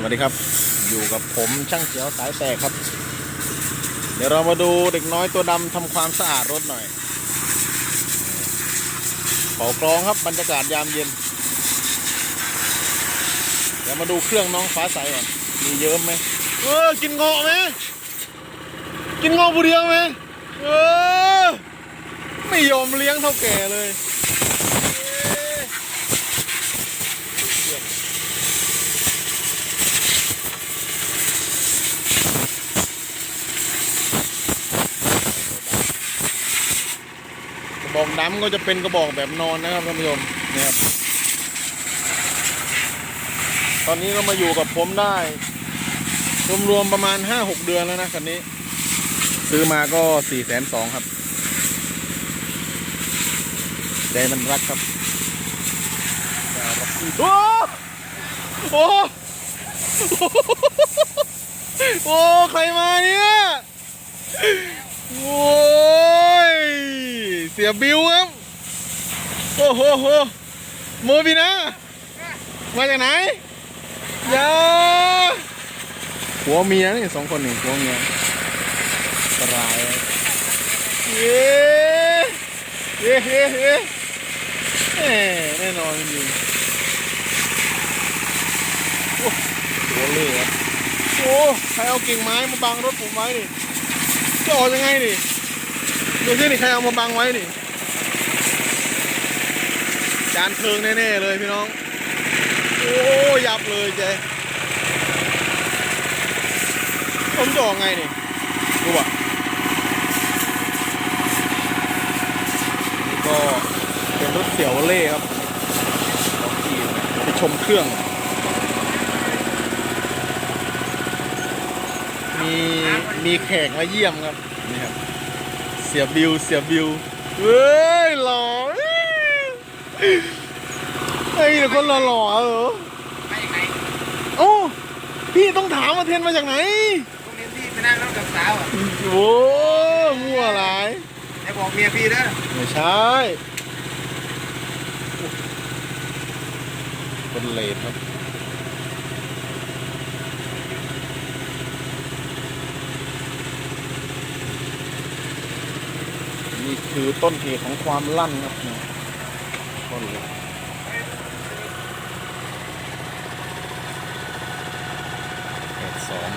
สวัสดีครับ อยู่กับผมช่างเขียวสายแตกครับ เดี๋ยวเรามาดูเด็กน้อยตัวดำทำความสะอาดรถหน่อยเป่ากรองครับบรรยากาศยามเย็น เดี๋ยวมาดูเครื่องน้องฟ้าใสก่อน มีเยิ้มไหมเออกินเงาะไหมกินเงาะผู้เดียวไหมเออไม่ยอมเลี้ยงเท่าแก่เลย กระบอกดำก็จะเป็นกระบอกแบบนอนนะครับท่านผู้ชมนี่ครับ ตอนนี้ก็มาอยู่กับผมได้ รวมๆประมาณ5-6เดือนแล้วนะคันนี้ ซื้อมาก็4แสนสองครับใจมันรักครับโอ้โอ้โอ้ ใครมาเนี่ย โอ้ สียบิวครับ โอ้โหโหโมบินะมาจากไหนยาหัวเมียนี่สองคนนี่หัวเมียอันตรายเย้เย้เย้เย้แหม่แน่นอนจริงโอ้หัวเล่ห์ครับโอ้ใครเอากิ่งไม้มาบังรถผมไว้นี่จะออกยังไงนี่ ดูสินี่ใครเอามาบังไว้นี่จานเพลิงแน่ๆเลยพี่น้อง โอ้ยับเลยเจ๊ผมจะออกไงนี่ดูอะก็เป็นรถเสี่ยวเล่ครับลองทีไปชมเครื่อง มีมีแขกมาเยี่ยมครับนี่ครับ เสียบิวเสียบิวเฮ้ยหล่อเฮ้ยเดี๋ยวคนหล่อๆเหรอไปยังไงโอ้พี่ต้องถามมาเทนมาจากไหนพวกนี้ที่ไปนั่งรถกับสาวอะโอ้มั่วหลายไอ้บอกเมียพี่เด้อไม่ใช่คนเลดครับ นี่ คือต้นเหตุของความลั่นครับต้นเหตุแปดสอง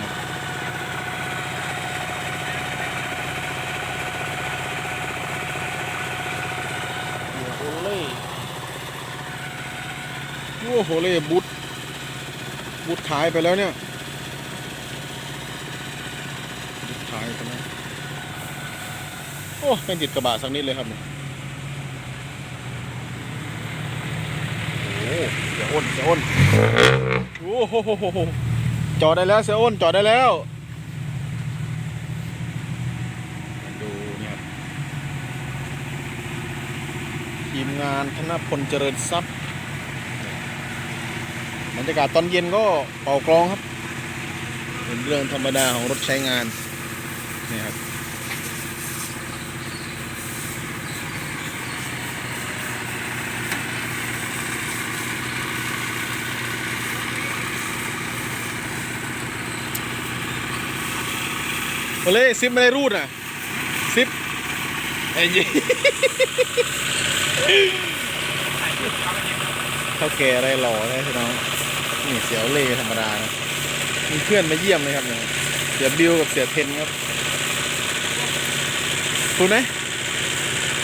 โฮเล่โอ้โหเล่บุตบุตท้ายไปแล้วเนี่ยบุตท้ายไปแล้ว โอ้เป็นติดกระบะสักนิดเลยครับเนี่ยโอ้เสียอ้นเสียอ้นโอ้โหจอดได้แล้วเสียอ้นจอดได้แล้วมาดูเนี่ยทีมงานธนพลเจริญทรัพย์บรรยากาศตอนเย็นก็เป่ากลองครับ เป็นเรื่องธรรมดาของรถใช้งานนี่ครับ โอเล่ซิปไม่ได้รูดอะซิปไอ้ยี่เท่าแก่อะไรหล่อนะพี่น้องนี่เสียวเล่ธรรมดานะมีเพื่อนมาเยี่ยมเลยครับเนี่ยเสียบิวกับเสียเทนครับคุณไหม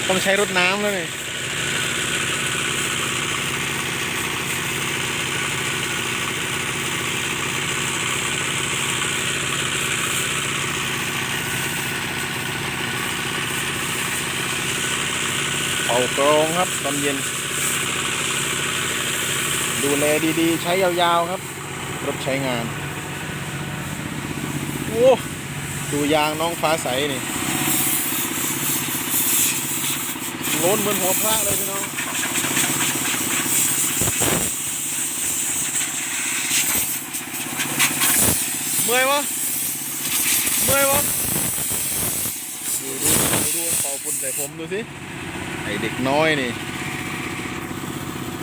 ต้องใช้รถน้ำแล้วเนี่ย เป่ากรองครับตอนเย็น ดูแลดีๆ ใช้ยาวๆครับ รถใช้งาน โอ้ดูยางน้องฟ้าใสนี่ล้นเหมือนหัวพระเลยพี่น้องเมื่อยวะเมื่อยวะดูดูดูดูเป่าฝุ่นใส่ผมดูสิ ไอเด็กน้อยนี่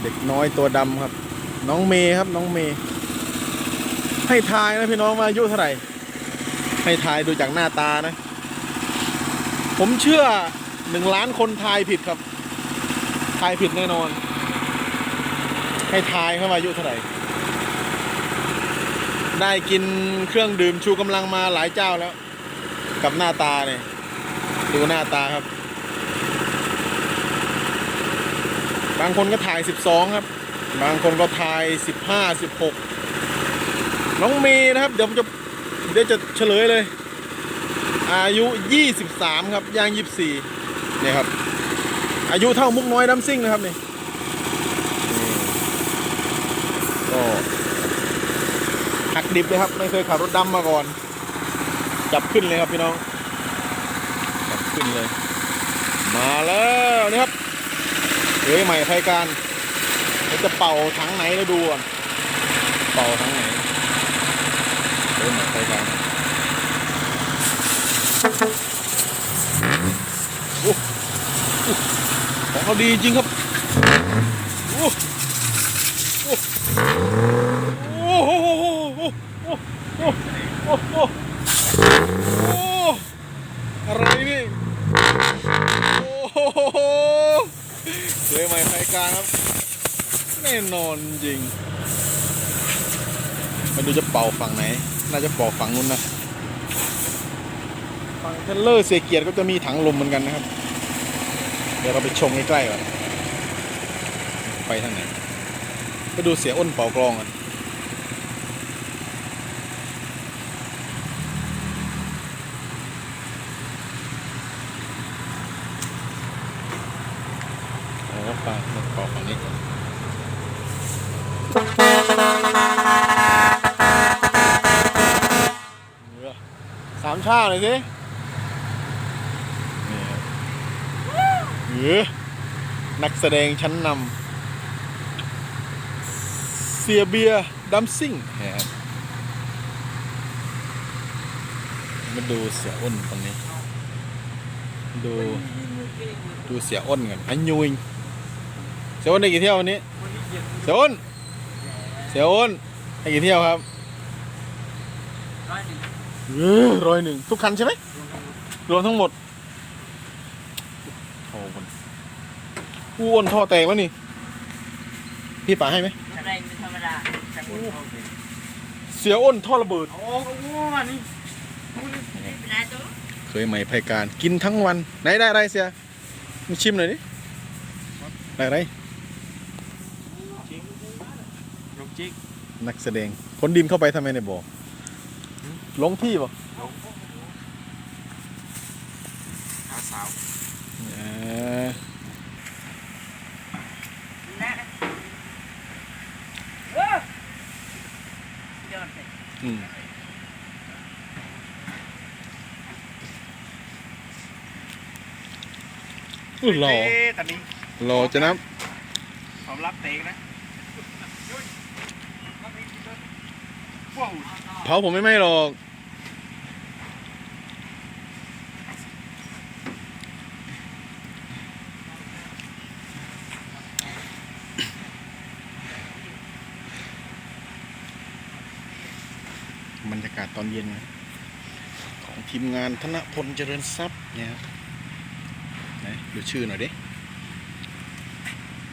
เด็กน้อยตัวดำครับ น้องเมย์ครับน้องเมย์ให้ทายนะพี่น้องว่าอายุเท่าไหร่ ให้ทายดูจากหน้าตานะ ผมเชื่อหนึ่งล้านคนทายผิดครับ ทายผิดแน่นอน ให้ทายเข้ามาอายุเท่าไหร่ ได้กินเครื่องดื่มชูกำลังมาหลายเจ้าแล้ว กับหน้าตาเนี่ยดูหน้าตาครับางคนก็ถ่าย 12 ครับ บางคนก็ถ่าย 15 16 น้องเมย์นะครับ เดี๋ยวผมจะเดี๋ยวจะเฉลยเลย อายุ 23 ครับย่าง 24เนี่ยครับ อายุเท่ามุกน้อยดัมซิ่งนะครับนี่ก็หักดิบเลยครับ ไม่เคยขับรถดำมาก่อน จับขึ้นเลยครับพี่น้อง จับขึ้นเลย มาแล้วนี่ครับ เฮ้ยใหม่ไฟการเราจะเป่าถังไหนเราดูก่อนเป่าถังไหนเฮ้ยใหม่ใครการของเขาดีจริงครับโอ้โอ้โอ้โหโอ้โอ้โอ้โอ้อะไรนี่ เลยใหม่ไฟกลางครับแน่นอนจริงไมาดูจะเป่าฝั่งไหน น่าจะเป่าฝั่งนู้นนะฝั่งเทเลอร์เสียเกียรติก็จะมีถังลมเหมือนกันนะครับ เดี๋ยวเราไปชมใกล้ๆก่อนไปทางไหน ไปดูเสียอ้นเป่ากลองกัน โอ้ ฟังเป่าฝั่งนี้ก่อนสามชาเลยสินี่ครับเอนักแสดงชั้นนำเสียเบียดัมซิ่งนะครับมาดูเสียอ้นคนนี้ ดู ดูเสียอ้นกันอันยูง เสียอ้นได้กี่เที่ยววันนี้ เสียอ้นเสียอ้นได้กี่เที่ยวครับเออร้อยหนึ่งทุกคันใช่ไหมรวมทั้งหมดโอ้มันกูอ้วนท่อแตกวะนี่ พี่ป๋าให้ไหมอะไรเป็นธรรมดาจังหวะเสียอ้นท่อระเบิด โอ้โหนี่เป็นไรตัวเคยไหมไพการกินทั้งวัน ไหนได้อะไรเสียมาชิมหน่อยดิได้อะไร ลูกจิกนักแสดงคนดินเข้าไปทำไมในบ่อหลงที่ป่ะขาสาวเออนะโอ้ยอดเลยอืมอุ้ยหล่อเอ๊ะตอนนี้หล่อจะนับผมรับเตะนะว้าว เผาผมไม่ไหม่หรอก บรรยากาศตอนเย็น ของทีมงานธนพลเจริญทรัพย์เนี่ยครับไหนดูชื่อหน่อยดิ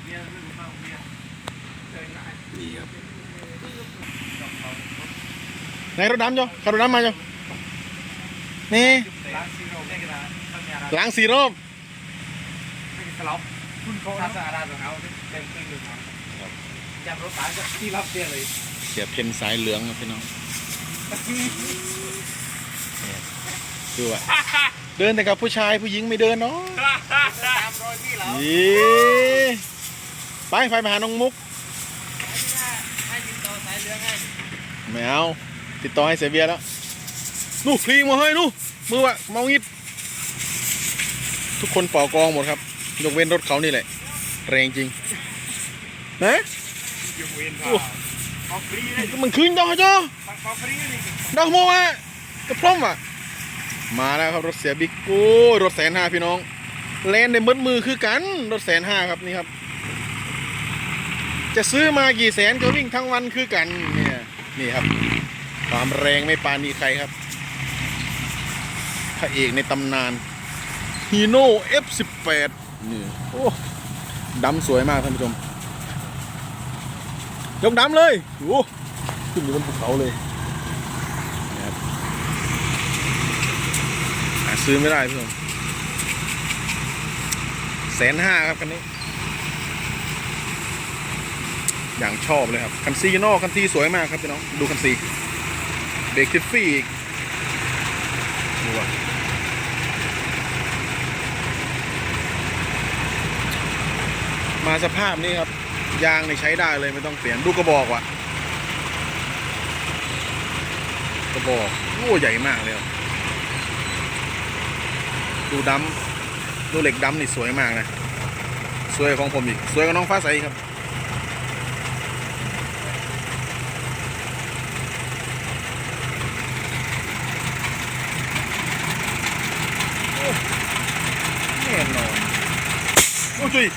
เบียร์ไม่รู้เปล่าเบียร์เจอหลายนี่ครับ ไหนรถดำจ้ะขับรถดำมาจ้ะนี่ร้านซีโร่ได้กันนะทำยาร้านล้างสี่รอบไม่ได้สลับคุณเขาทำสะอาดของเขาเต็มเครื่องดื่มเขาจับรถตายจากที่รับเบียร์เลยเสียเพนสายเหลืองครับพี่น้องดูอะเดินแต่กับผู้ชายผู้หญิงไม่เดินเนาะตามรอยพี่เหรอยี่ไปไปไปหาน้องมุกให้ติดต่อสายเรือให้ไม่เอา ติดต่อให้เสียเบียร์แล้วนู่คลีมาให้นู่มือวะเมางิด ทุกคนเป่ากองหมดครับ ยกเว้นรถเขานี่แหละ แรงจริงนะยูเวนค่ะเขาฟรีเลยมันคืนจ้อจ้อเขาฟรีเลยดอกโมอะกระพร่อมอะมาแล้วครับรถเสียบิ๊กโอ้ยรถแสนห้าพี่น้องแลนในมืดมือคือกันรถแสนห้าครับนี่ครับ จะซื้อมากี่แสนก็วิ่งทั้งวันคือกันเนี่ยนี่ครับ ความแรงไม่ปานีใครครับพระเอกในตำนานฮีโน่ F18 นี่โอ้ดำสวยมากท่านผู้ชม ยกดำเลยโอ้ขึ้นอยู่บนภูเขาเลยหาซื้อไม่ได้พี่ผู้ชมแสนห้าครับคันนี้ อย่างชอบเลยครับ คันซีนอกคันซีสวยมากครับพี่น้อง ดูคันซี เบรกทิฟฟี่อีกดูว่ะมาสภาพนี้ครับ ยางในใช้ได้เลยไม่ต้องเปลี่ยนดูกระบอกว่ะ กระบอกโอ้ใหญ่มากเลยดูดำดูเหล็กดำนี่สวยมากนะ สวยของผมอีก สวยกว่าน้องฟ้าใสครับ แน่นอนโอ้ย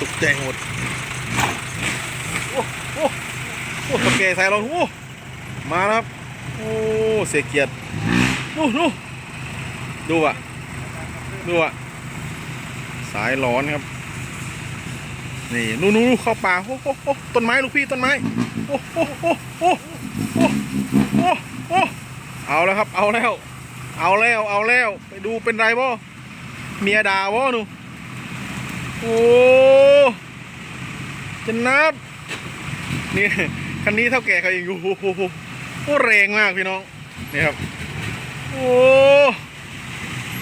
ตกใจหมด โอ้โอ้โอ้ตะแกใส่เราโอ้มาครับ โอ้เสียเกียรติดูดูดูอะ ดูอะ สายร้อนครับ นี่นู่นนู่เข้าป่าโอ้โอ้โอ้ต้นไม้ลูกพี่ต้นไม้โอ้โอ้โอ้โอ้โอ้โอ้โอ้เอาแล้วครับ เอาแล้ว เอาแล้ว เอาแล้ว ไปดูเป็นไรบ่ เมียด่าบ่หนูโอ้จะนับนี่คันนี้เท่าแก่เขาเองอยู่โอ้โหโอ้แรงมากพี่น้องนี่ครับโอ้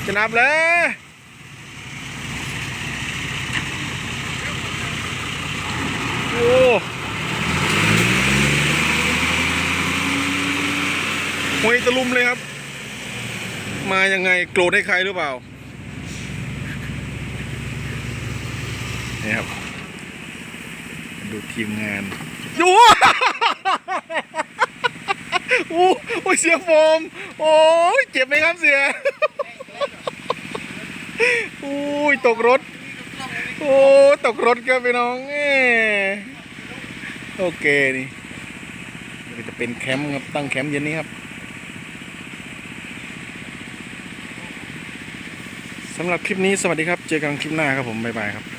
จะนับแล้วโอ้หวยตะลุมเลยครับ มายังไงโกรธให้ใครหรือเปล่า นี่ครับ ดูทีมงานดูโอ้โอ้ยเสียโฟม โอ้ยเจ็บไหมครับเสียโอ้ยตกรถ โอ้ตกรถครับพี่น้องโอเคนี่นี่จะเป็นแคมป์ครับตั้งแคมป์เย็นนี้ครับสำหรับคลิปนี้สวัสดีครับ เจอกันคลิปหน้าครับผม บ๊ายบายครับ